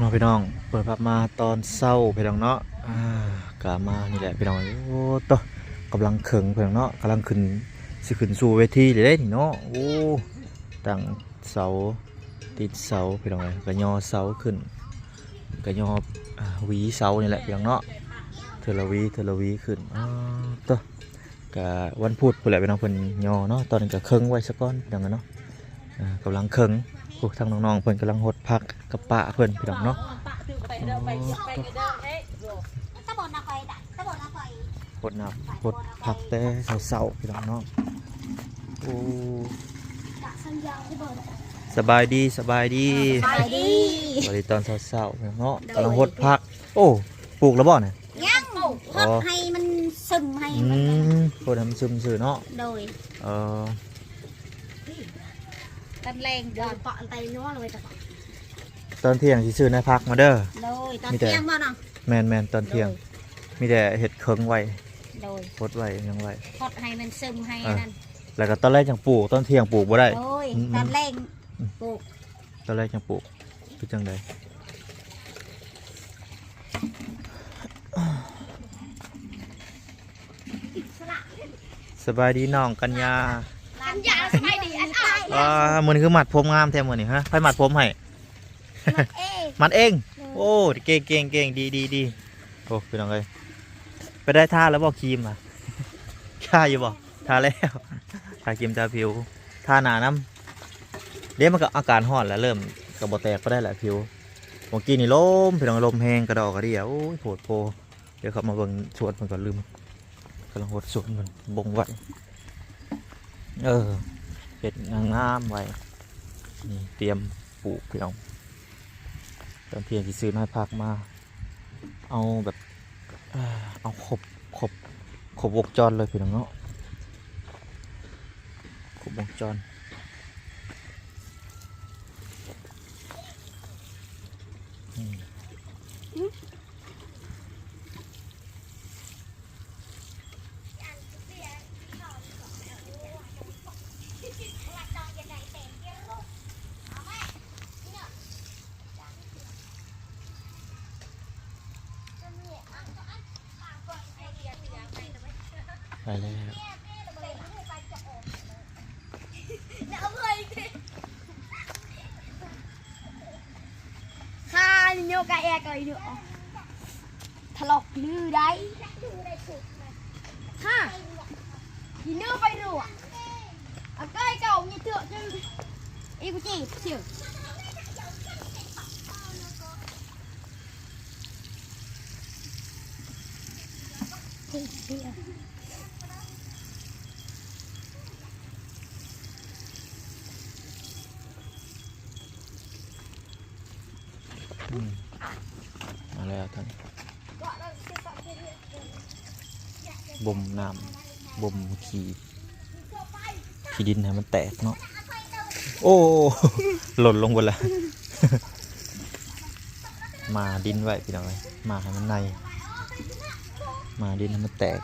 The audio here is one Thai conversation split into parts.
น้องพี่น้อง เปิดภาพมาตอนเศร้าพี่น้องเนาะอ่ากามานี่แหละพี่น้องโอ้ตกำลังเขิงพี่น้องเนาะกำลังขึ้นสิขึ้นสู่เวทีเลยเด้นี่เนาะโอ้ตั้งเสาติดเสาพี่น้องเอ้ยก็ย่อเสาขึ้นก็ย่อวีเสานี่แหละพี่น้องเนาะเทอลวีเทอลวีขึ้นอ้าวตัวก็วันพุธพุ่นแหละพี่น้องเพิ่นย่อเนาะตอนนี้ก็เคิงไว้ซะก่อนพี่น้องเนาะอ่ากำลังเคิง พวกทางน้องๆเพิ่นกำลังหดพักกับปะเพิ่นพี่น้องเนาะไปเดินไปไปเดินเฮ้ยตะบนนาคอยตะตะบนนาคอยหดนับหดพักแต่เสาๆพี่น้องเนาะโอ้กะสัญญาที่เบิร์ดสบายดีสบายดีไปดีสวัสดีตอนเสาๆพี่น้องเนาะกำลังหดพัก โอ้ปลูกแล้วบ่เนี่ยยังพดให้มันซึมให้อืมันมโคตรทำซึมซื่อเนาะโดยเออ กันแรงเดินเปาะไตนัวเลยตะตอนเที่ยงสิซื้อในพักมาเด้อโดยตอนมีแต่เที่ยงบ่เนาะแมนๆตอนเที่ยง มีแต่เห็ดเคิงไว้โดยหดไว้ยังไว้พดให้มันซึมให้อะนั่นแล้วก็ตอนแรกยังปลูกตอนเที่ยงปลูกบ่ได้โดยอืมตอนแรงปลูกตอนแรกยังปลูกคือจังไดสบายดีน้องกัญญากันยาสบายดี อันตายอ่ามือนี้คือหมัดผมงามแท้มือนี่ฮะไผหมัดผมให้เอ๊ะหมัดเอง โอ้เก่งเก่งเก่งดีดีดีโอ้พี่น้องเอ้ยไปได้ท่าแล้วบอกครีมอะท่าอยู่บ่ท่าแล้วท่าครีมทาผิวท่าหนาน้ำเดี๋ยวมันก็อาการห่อนแล้วเริ่มกระบอกแตกก็ได้แหละผิวเมื่อกี้นี่ลมพี่น้องลมแห้งกระดอกกระเดียโอ้ยโผดโพเดี๋ยวเขามาเบิ่งสวนมันก่อนลืมกำลังหดสวนมันบงไว้เออ เห็ดงามๆไว้นี่เตรียมปลูกพี่น้องตอนเพียงที่ซื้อน้อยพักมา เอาแบบเอาขบขบขบวงจรเลยพี่น้องเนาะขบวงจร ញោកាអែកអីនោះថ្លុកលឺដៃហាជីនោះไปរួអកៃកោញីទឿជឺអ៊ីគូជីឈឺពីពី มมาแล้วท่านบ่มน้ำบ่มขี้ขี้ดินให้มันแตกเนาะโอ้หล่นลงหมดแล้วมาดินไว้พี่น้องเอ้ยมาให้มันใน มาดินให้มันแตก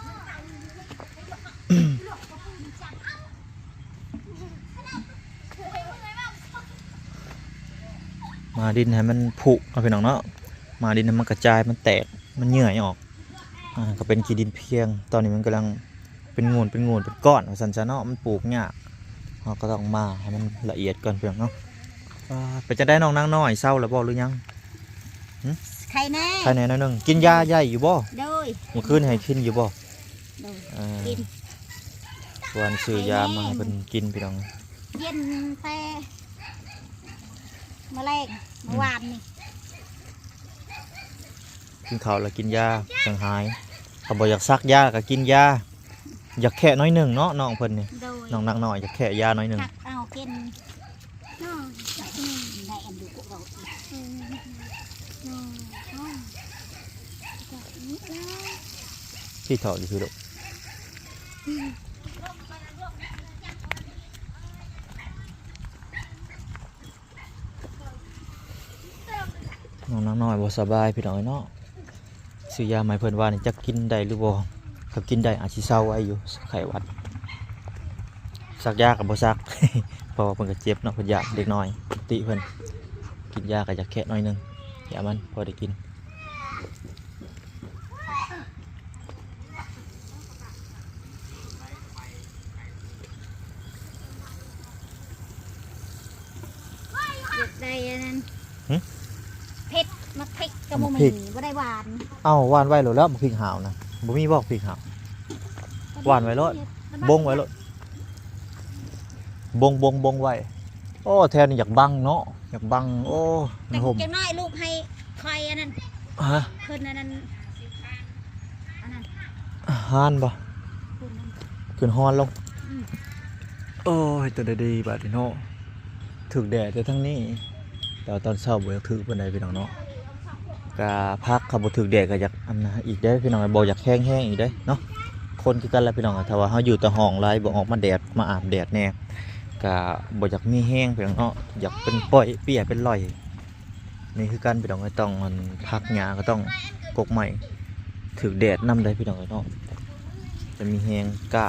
มาดินให้มันผุเอาพี่น้องเนาะมาดินให้มันกระจายมันแตกมันเหนื่อยออกอ่าก็เป็นขี้ดินเพียง ตอนนี้มันกำลังเป็นงูนเป็นงูนเป็นก้อนว่าสันจะเนาะมันปลูกยากเราก็ต้องมาให้มันละเอียดก่อนเพียงเนาะอ่าไปจะได้น้องนางน้อยเศร้าแล้วบ่หรือยังใครแน่ใครแหน่น้อยหนึงกินยาใหญ่อยู่บ่โดยเมื่อคืนให้กินอยู่บ่โดยอ่ากินส่วนซื้อยามาให้เพิ่นกินพี่น้องเย็นแต่แมลงเมื่อวานนี่กินข้าวแล้วกินยาจังหายถ้าบ่อยากซักยาก็กินยาอยากแค่น้อยหนึ่งเนาะน้องเพิ่นนี่โดยน้องนางน้อยอยากแค่ยาน้อยหนึ่งตักเอากินน้องอืมได้อันดูพวกเราอืมอืมอืมแบบนี้แล้ว ที่ถอดอยู่คือลูกน้ องน้อยบ่สบายพี่น้อยเนาะซื้อยาไม่เพิ่นว่านี่จะกินได้หรือบ่ถ้ากินได้อาจสิเศร้าไว้อยู่ไข้หวัดซักยากับบ่ซักเพราะว่าเพิ่นก็เจ็บเนาะเพิ่นยาเด็กน้อยติเพิ่นกินยาก็จะแค่น้อยนึงอย่ามันพอได้กิน อยากได้อันนั้น หึ เผ็ดมักพริกกระหมู มัก ห พริมีกบ่ได้หวานเอ้าหวานไว้โหลดแล้วบ่พริกหาวนะบ่มีบอกพริกหาว หวานไว้โลด บงไว้โลดบงบงบงไว้ โอ้แทนอยากบังเนาะอยากบังโอ้มัแต่นห่มจังน้อยลูกให้คอยอันนั้นฮะเพิ่นอันนั้นอันนั้นฮานบ่เพิ่นนั้น ขึ้นฮอนลง อืม โอ้ยตัวดีๆบาดนี้เนาะถึกแดดแต่ทั้งนี้แต่ว่าตอนเช้าบ่อยากถึกปานใดพี่น้องเนาะ กะพักขับบถึกแดดก็อยากอันนะอีกได้พี่น้องบ่อยากแห้งๆอีกได้เนาะคนคือกันแหละพี่น้องถ้าว่าเฮาอยู่แต่ห้องหลายบ่ออกมาแดดมาอาบแดดแน่ก็บ่อยากมีแห้งพี่น้องเนาะอยากเป็นป่อยเปียเป็นร่อยนี่คือกันพี่น้องก็ต้องพักหญ้าก็ต้องกกใหม่ถึกแดดนำได้พี่น้องเนาะจะมีแห้งกล้า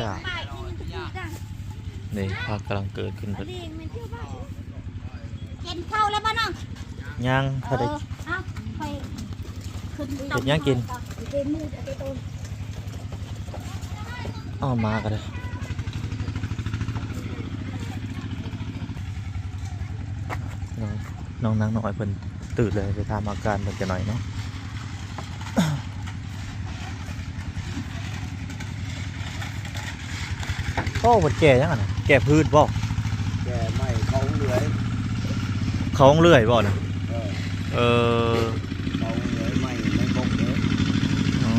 จ้ะ นี่ภาคกำลังเกิดขึ้นเพิ่นกินข้าวแล้วบ่น้องย่างถ้าได้เออเอาไปขึ้นเฮ็ดหยังกินเดมือเอาไปต้นอ้อมาก็ได้น้องน้องนางน้อยเพิ่นตื่นเลยไปทำอาการเพิ่นจะหน่อยเนาะโอ้เพิ่นแก่ยังอะนะ แก่พืชบ่แกไม่เขาเหลือยเขาเลื่อยบ่นะเออเออเขาเหลือยไม่ไม่บกเลยอ๋อ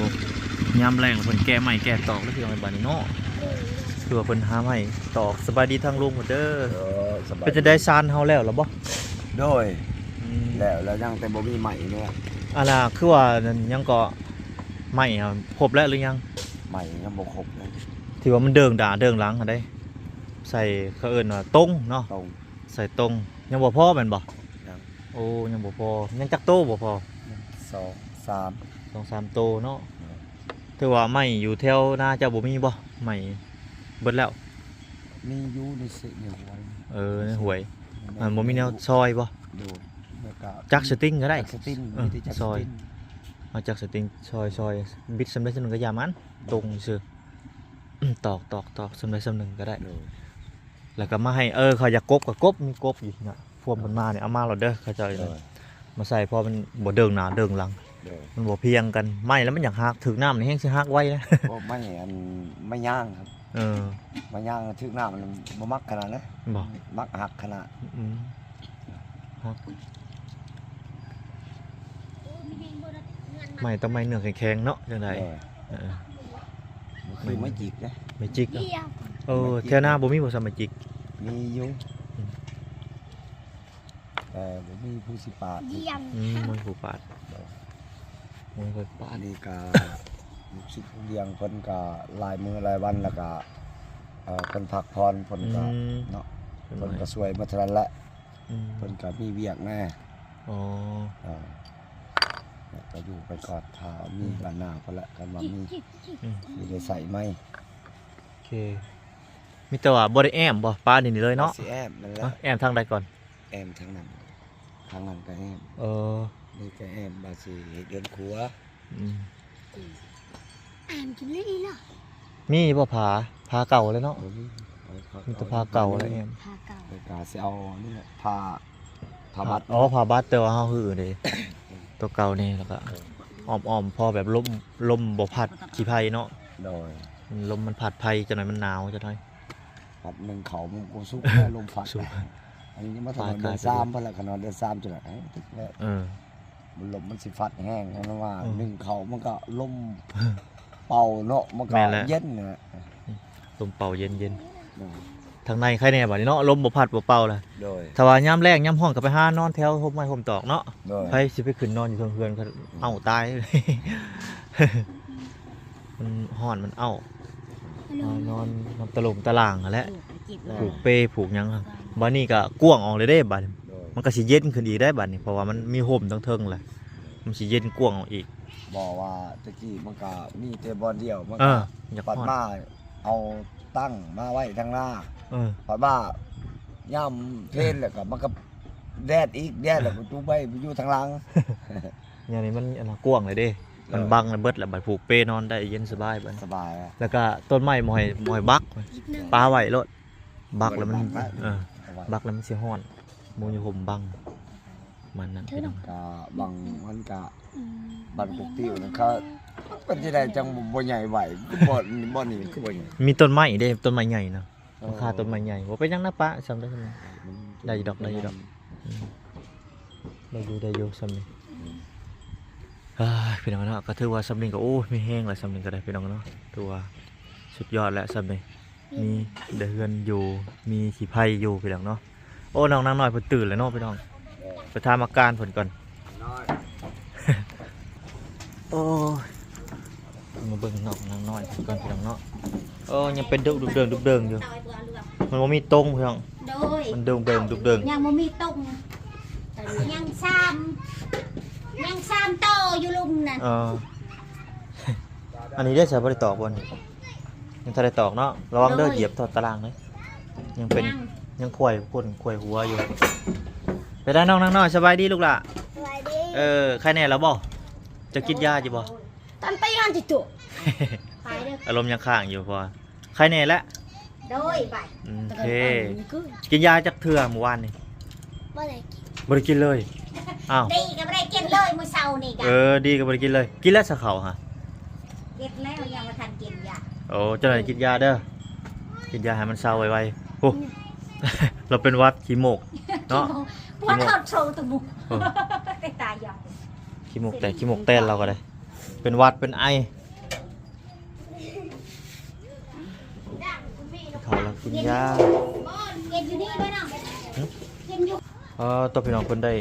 บ่ยามแรงเพิ่นแก่ใหม่แก่ตอกแล้วพี่น้องไอ้บ้านนี้เนาะคือว่าเพิ่นหาใหม่ตอกสบายดีทางลุงหมดเด้อเออสบายเป็นจะได้ซานเฮาแล้วเหรอบ่โดยอืมแล้วแล้วยังแต่บ่มีใหม่เนี่ยอันน่ะคือว่านั่นยังก็ไม่ครับครบแล้วหรือยังใหม่ยังบ่ครบเลย ที่ว่ามันเดิงด่าเดิงหลังอะได้ ใส่เขาเอิ้นว่าตรงเนาะตรงใส่ตรงยังบ่พอแม่นบ่ยังโอ้ยังบ่พอยังจักโตบ่พอสองสามสองสามโตเนาะถือว่าไม่อยู่แถวหน้าเจ้าบ่มีบ่ไม่เบิดแล้วมีอยู่ในสิเนี่ยไว้เออในหวยมันบ่มีแนวซอยบ่โดยแล้วก็จักสติงก็ได้จักสติงเออมีแต่จักซอยสติงเอาจากสติงซอยซอยบิดสำเร็จสำนึงก็อย่ามันตรงซื่ออื้อ ตอกตอกตอกสำเร็จสำนึงก็ได้โดยแล้วก็มาให้เออเขาอยากกบกับกบมีกบอยู่นะพวกมันมาเนี่ยเอามาเราเด้อเขาเจะโดยมาใส่เพอมันบ่เดิงหนาเดิงหลังโดยมันบ่เพียงกันไม่แล้วมันอยากหักถึงน้ำนี่แห้งสิหักไว้นะบ่ไม่อันไม่ย่างครับเออไม่ย่างถึกหน้ามันบ่มักขนาดนั้นบ่มักหักขนาดอืมหักไม่ต้องไม่เนื้อแข็งๆเนาะจังไดโดยเออมันคือไม่จิกนะไม่จิกเนาะเดียวเออแถวหน้าบ่มีบ่ซะไม่จิก มีอยู่อืม แต่บ่มีผู้สิปาดเยี่ยมอืมมันผูกปาดมันเคยปาอัดนนี้ก็ลูกศิษย์ผู้เลี้ยงเพิ่นก็ลายมือลายวันแล้วก็เอ่อเพิ่นพักพรเพิ่นอืก็มเนาะเป็นเพิ่นไงก็สวยมาเท่านั้นแหละอืมเพิ่นก็มีเวียกแน่อ๋อ เออ แล้วก็อยู่ไปกอดถ้ามีบ้านหน้าเพิ่นละกันว่ามีอืมสิได้ใส่ไหมโอเคมีแต่ว่าบ่ได้แอมบ่ปลานี่นี่เลยเนาะสิแอมนั่นแหละเอ้าแอมทางใดก่อน แอมทั้งนั้นทางนั้นก็แอมเออนี่ก็แอมบาสิเฮ็ดเดินครัวอืมอ่านกินเลยเนาะมีบ่ผาผาเก่าเลยเนาะบ่มีเอาเข้มีแต่ผาเก่าเลยแอมพาเก่าไปกาสิเอานี่แหละผ้าผ้าบัดอ๋อผาบัดแต่ว่าเฮาหื้อเด้ ตัวเก่านี่แล้วก็อ้อมๆพอแบบลมลมบ่พัดขี้ไผเนาะโดยมันลมมันพัดไผจังหน่อยมันหนาวจังหน่อยพัดหนึ่งเขามันกูสุกแค่ลมพัดสุกอันนี้ยังมาทำเดือนปลากายสามเพิ่นละขนาดเดือนสามจุดไหนแล้วเออมันลมมันสิฟัดแห้งนั่นว่าอืมหนึ่งเขามันก็ลมเป่าเนาะมันก็แม่นแล้วเย็นเนี่ยลมเป่าเย็นโดยๆ ทางในใครแน่บัดนี้เนาะลมบ่พัดบ่เป่าล่ะโดย ถ้าว่ายามแรงยามร้อนก็ไปหานอนแถวห่มไม้ห่มตอกเนาะโดยไผสิไปขึ้นนอนอยู่เทิงเฮือนก็เอ้าตายเลย มันฮ้อนมันเอ้านอนนอนนอนตะลงตะล่างนั่นแหละจิบผูกเปผูกหยังครับบัดนี้ก็กว้างออกเลยเด้บัดนี้โดยมันก็สิเย็นขึ้นอีกได้บัดนี้เพราะว่ามันมีห่มทั้งเทิงแหละมันสิเย็นกว้างออกอีกบอกว่าตะกี้มันก็มีแต่บอลเดียวมันเอก็ออยากปัดฮ้อนมาเอาตั้งมาไว้ทางหน้า เออ เพราะว่าย่ำเทนแล้วก็มันก็แดดอีกแดดแล้วก็ตู้ใบอยู่ทางหลัง อย่างนี้มันอันน่ะกว้างเลยเด้ มันบังแล้วเบิดแล้วบัดผูกเป้นอนได้เย็นสบายบัดสบายอะแล้วก็ต้นไม้หมอยหมอยบักปลาไว้โลดบักแล้วมันบักเออสบายบักแล้วมันสิฮ้อนหมูอยู่ห่มบัง มันนั่นพี่น้องกะบังมันกะบันปกติวนะครับเป็นที่ใดจังบ่ใหญ่ไหวคือบ่บ่นี่คือบ่ใหญ่มีต้นไม้เด้ต้นไม้ใหญ่นะ ราคาต้นไม้ใหญ่บ่เป็นหยังนะปะจำได้ไหมได้อยู่ดอกได้อยู่ดอกได้อยู่ได้อยู่ซ้ำนี่เอ้ยพี่น้องเนาะก็ถือว่าซ้ำนี่ก็โอ้ยมีแห้งแล้วซ้ำนี่ก็ได้พี่น้องเนาะถือว่าสุดยอดแล้วซ้ำนี่มีเดือนอยู่มีขี้ไผ่อยู่พี่น้องเนาะโอ้น้องนางน้อยเพิ่นตื่นแล้วเนาะพี่น้องไปถามอาการเพิ่นก่อนน้อยโอ้ย มาเบิ่งน้องนางน้อยเพิ่นก่อนพี่น้องเนาะโอ้ยังเป็นดุดุเดิงดุเดิงอยู่มันบ่มีตรงพี่น้องโดยมันเดิงเดิงดุเดิงยังบ่มีตรงยังซ้ำยังซ้ำโตอยู่ลุมนั่นเอออันนี้ได้ใช้บ่ได้ตอกบ่นี่ยังทันได้ตอกเนาะระวังเด้อเหยียบถอดตารางเลยยังเป็นยังยังข่วยพ่นข่วยหัวอยู่ไปได้น้องนางน้อยสบายดีลูกล่ะสวัสดีเออใครแน่แล้วบ่จะกินยาอยู่บ่ ตอนไปงานจิตุไปเด้ออารมณ์ยังค้างอยู่พอใครแน่แล้วโดยไปอืมโอเค กินยาจักเทื่อเมื่อวานนี่บ่ได้บ่ได้กินเลยอ้าวดีก็บ่ได้กินเลยมื้อเช้านี่กัเออดีก็บ่ได้กินเลย กินแล้วสะเขาฮะกินแล้วยังบ่ทันกินยาโอ้เจ้าหน่อยกินยาเด้อกินยาให้มันเศร้าไวๆโอ้ เราเป็นหวัดขี้โมกเนาะพวกเขาโชว์ตะมุกเออไปตายยอมขี้โมกแต่ขี้โมกแต้นเราก็ได้ เป็นหวัดเป็นไอเขาเรากินยากินอยู่นี่ด้วยเนาะหึกินอยู่เออตัวพี่น้องเพิ่นได้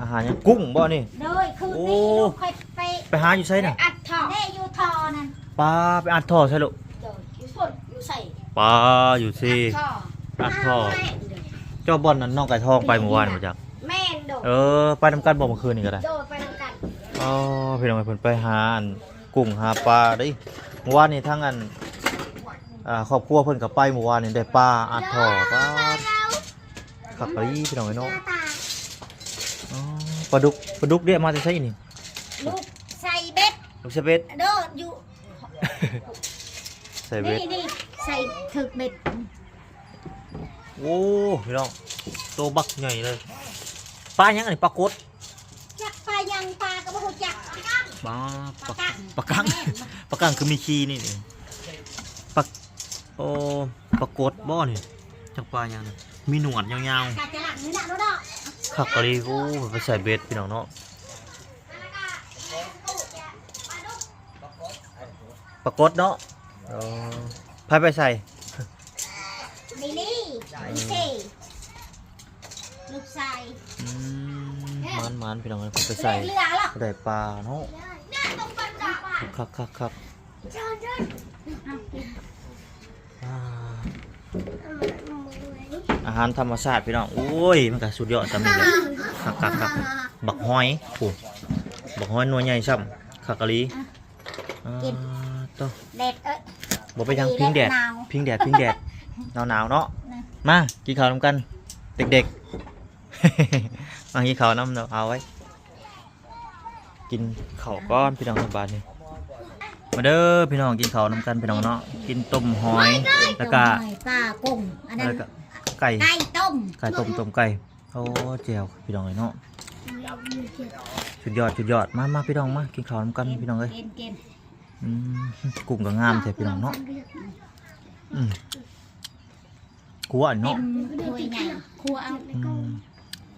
อาหารหยังกุ้งบ่นี่โดยคือโอ้นี่ลูกค่อยไปไปหาอยู่ไสน่ะอัดทอได้อยู่ทอนั่นปลาไปอัดท่อใช่ลูกโดยอยู่สดอยู่ใส่ปลาอยู่สิทออัดท่อเจ้าบ่อนนั้นน้องไก่ทองไปเมื่อวานมาจากแม่นโดดเออไปนำกันบ่เมื่อคืนนี่ก็ได้โดดไปนำกัน อ๋อพี่น้องเพิ่นไปหาอันกุ้งหาปลาเด้เมื่อวานนี้ทั้งอันอ่าครอบครัวเพิ่นก็ไปเมื่อวานนี้ได้ปลาอัดท่อปลาขับไปพี่น้องไอ้เนาะอ๋อปลาดุกปลาดุกเรียกมาจะใช่นี่ลูกใส่เบ็ดลูกเชเบ็ดโดดอยู่ใส่เบ็ดนี่นี่ใส่ถึกเบ็ดโอ้พี่น้องโตบักใหญ่เลยปลาหยังอันนี้ปลากดจักปลา ยังปลากระบอกจักปลาปปลาลากังปลากังปลากังคือมีขี้นี่นี่ปลาโอ้ปลากดบ่นี่จักปลาหยังนี่มีหนวดยาวกาจะหลังนี่นะโดดดอกๆขักกะลีโอ้ไปใส่เบ็ดพี่น้องเนาะปลากดเนาะเออพายไปใส่นี่นี่นี่สิลูกใส่อืม มันมันพี่น้องเอาไปใส่เรือหรอกได้ปลาเนาะคักคักคักอ่าอาหารธรรมชาติพี่น้องโอ้ยมันก็สุดยอดสำนี่แหละคักคักคักบักหอยโอ้บักหอยหน่วยใหญ่ซ้ำคักกะลีอ่าต่อเด็ดเอ้ยบ่ไปยังพิงแดดหนาวพิงแดดพิงแดดหนาวหนาวๆเนาะนะมากินข้าวนำกัน เด็กๆ มากินข้าวน้ำเนาะเอาไว้ กินข้าวก้อนพี่น้องสบายนี่มาเด้อพี่น้องกินข้าวนำกันพี่น้องเนาะกินต้มหอยแล้วก็หอยปลากุ้งอันนั้นแล้วก็ไก่ไก่ต้มไก่ต้มต้มไก่โอ้เจียวพี่น้องเลยเนาะสุดยอดสุดยอดมามาพี่น้องมากินข้าวนำกันพี่น้องเลยกินกินอืมกุ้งก็งามแท้พี่น้องเนาะอืมกูว่าอันเต็เนาะมถ้วยใหญ่ครัวเอาอืม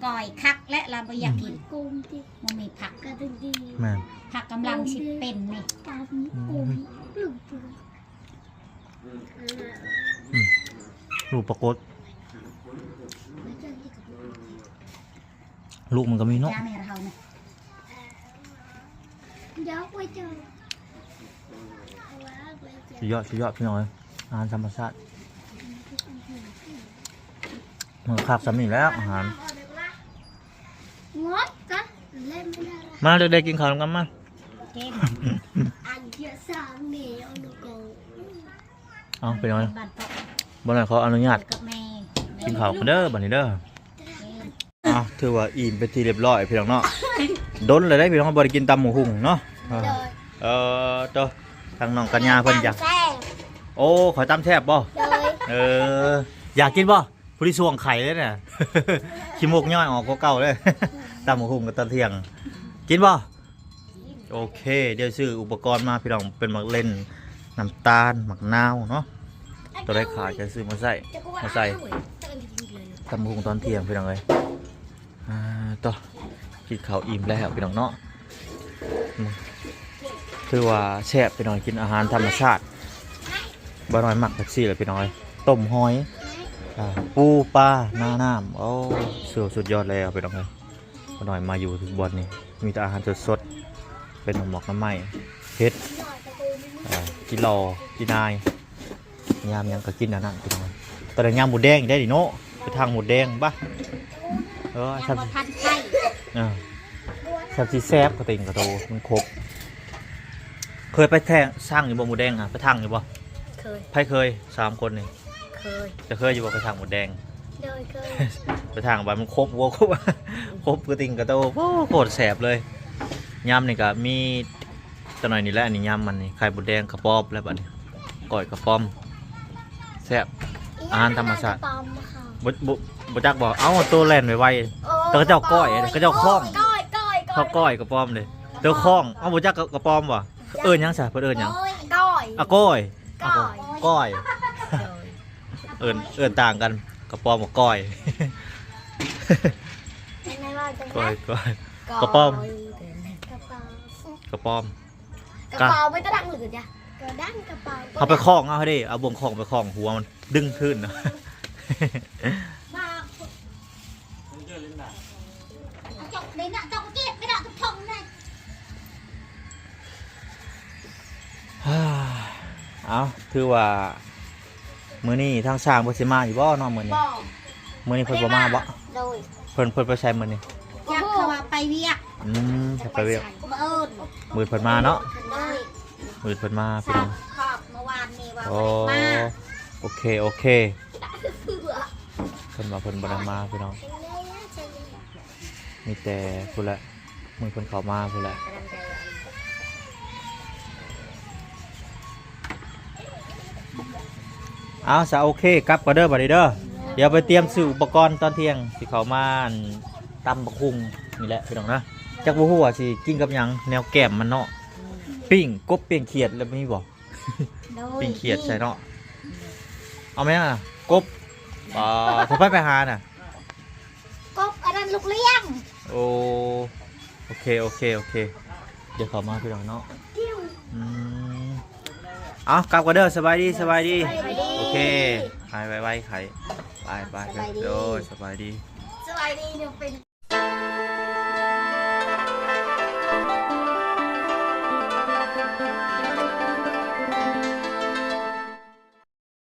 ก่อยคักและเราไม่อยากกินกุมที่มันมีผักกระดึงดีแม่นผักกำลังสิเป็นนี่ตามกุมลูกปูลูกปรากฏลูกมันก็มีเนาะย่าแม่เราเนี่ยเดี๋ยวไปเจอสุดยอดสุดยอดพี่น้องเลยอาหารธรรมชาติมันก็คักสำนีแล้วอาหาร งดกันเล่นไม่ได้มาเด็กๆกินข้าวกันมากินอันเดียสามเหนียวนูโกเอาไปนอนบ้านพ่อบ่หน่อยขออนุญาตกับแม่กินข้าวกันเด้อบัดนี้เด้ออ้าวถือว่าอิ่มเป็นที่เรียบร้อยพี่น้องเนาะดนเลยได้พี่น้องบ่ได้กินตำหมูหุ่งเนาะเออโดยเออตัวทางน้องกัญญาเพิ่นอยากแซ่บโอ้ขอตำแซ่บบ่โดยเอออยากกินบ่ผู้ที่สวงไข่เลยเนี่ยขี้มูกย่อยออกกว่าเก่าเลย ตำหมูหุ่งกับตอนเที่ยง กินบ่โอเค เดี๋ยวซื้ออุปกรณ์มาพี่น้องเป็นหมักเล่นน้ำตาลหมักนาวเนาะตัวได้ขาดจะซื้อมาใส่มาใส่ตำหุ่งตอนเที่ยงพี่น้องเอ้ยอ่าต่อกินข้าวอิ่มแล้วพี่น้องเนาะอืมคือว่าแซ่บพี่น้องกินอาหารธรรมชาติบ่น้อยหมักแบบซี่เลยพี่น้องเอ้ยต้มหอยปูปลาหน้าน้ำโอ้สุดสุดยอดแล้วพี่น้องเอ้ย บ่น้อยมาอยู่ถึงบอนนี่มีแต่อาหารสดๆเป็นหมอกน้ำไหม้เผ็ดอ่ากินรอกินนายยามยังก็กินอันนั้นพี่น้องเอ้ยตอนนี้ยามหมูแดงได้ดิโน่ไปทางหมูแดงปะเออยังชับบ่ทันใช่อ่าชับซีแซบกระติงกระโตมันครบเคยไปแทงสร้างอยู่บ่หมูแดงอะไปทางอยู่บ่เคยไผเคยสามคนนี่เคยจะเคยอยู่บ่ไปทางหมูแดงโดยเคยไปทางบ้านมันครบวัวครบ ครบกระติงกระโตโอ้โคตรแสบเลยยำนี่ก็มีตะหน่อยนี่แหละอันนี้ยำมันนี่ไข่หมูแดงกระป๋อบแล้วบัดนี้ก้อยกระป๋อมแซ่บอาหารธรรมชาติปอมค่ะบ่บ่บ่จักบอกเอ้าตัวแล่นไวๆแต่ก็เจ้าก้อยก็เจ้าข้องก้อยก้อยเขาก้อยกระป๋อมเลยเตัวคล้องเอ้าบ่จักกระป๋อมวะเอิ้นหยังซะเพิ่นเอิ้นหยังก้อยอะก้อยอะก้อย ก้อยโดยเอิ้นเอิ้นต่างกันกระป๋อมกับก้อยไม่ว่าจะ ก้อยก้อยกระป๋อม กระเป๋ากระป๋อม กระเป๋าไม่กระดังหรือจ้ะกระดังกระเป๋าเอาไปคล้องเอาให้ดิเอาบ่วงคล้องไปคล้องหัวมันดึงขึ้นนะมาจกในน่ะจกเก็บไม่ได้ทุกทงเลยเอาถือว่ามื้อนี้ทางสร้างบ่สิมาอยู่บ่เนาะมื้อนี้บอกมื้อนี้เพิ่นบ่มาบ่โดยเพิ่นเพิ่นไปใช้มื้อนี้อยาก เข้าว่าไปเวียกอืมจะไปเวียกมาเอิญมื้อเพิ่นมาเนาะเลยมื้อเพิ่นมาพี่สาน้อวงขอบเมื่อวานนี้ว่าโอ้บ่ได้มาโอเคโอเคเพิ่นมาเพิ่นบ่ได้มาพี่น้องมีแต่พุ่นละมือเพิ่นเข้ามาพุ่นละเอาซะโอเคกลับก็เด้อบัดนี้เด้อเดี๋ยวไปเตรียมซื้ออุปกรณ์ตอนเที่ยงสิเข้ามาอั่นตำบักหุ่ง นี่แหละพี่น้องนะจักบ่ฮู้ว่าสิกินกับหยังแนวแก้มมันเนาะปิ้งกบปิ้งเขียดแล้วมีบ่โดปิ้งเขียดใช่เนาะเอาไหมอะกบอ่าถ้าไปไปหาน่ะกบอันนั้นลูกเลี้ยงโอโอเคโอเคโอเค เดี๋ยวเขามาพี่น้องเนาะอืมเอากลับกันเด้อสบายดีสบายดีโอเคหายไวๆไข่ไปไปไปโดยสบายดีสบายดีเดี๋ยวเป็น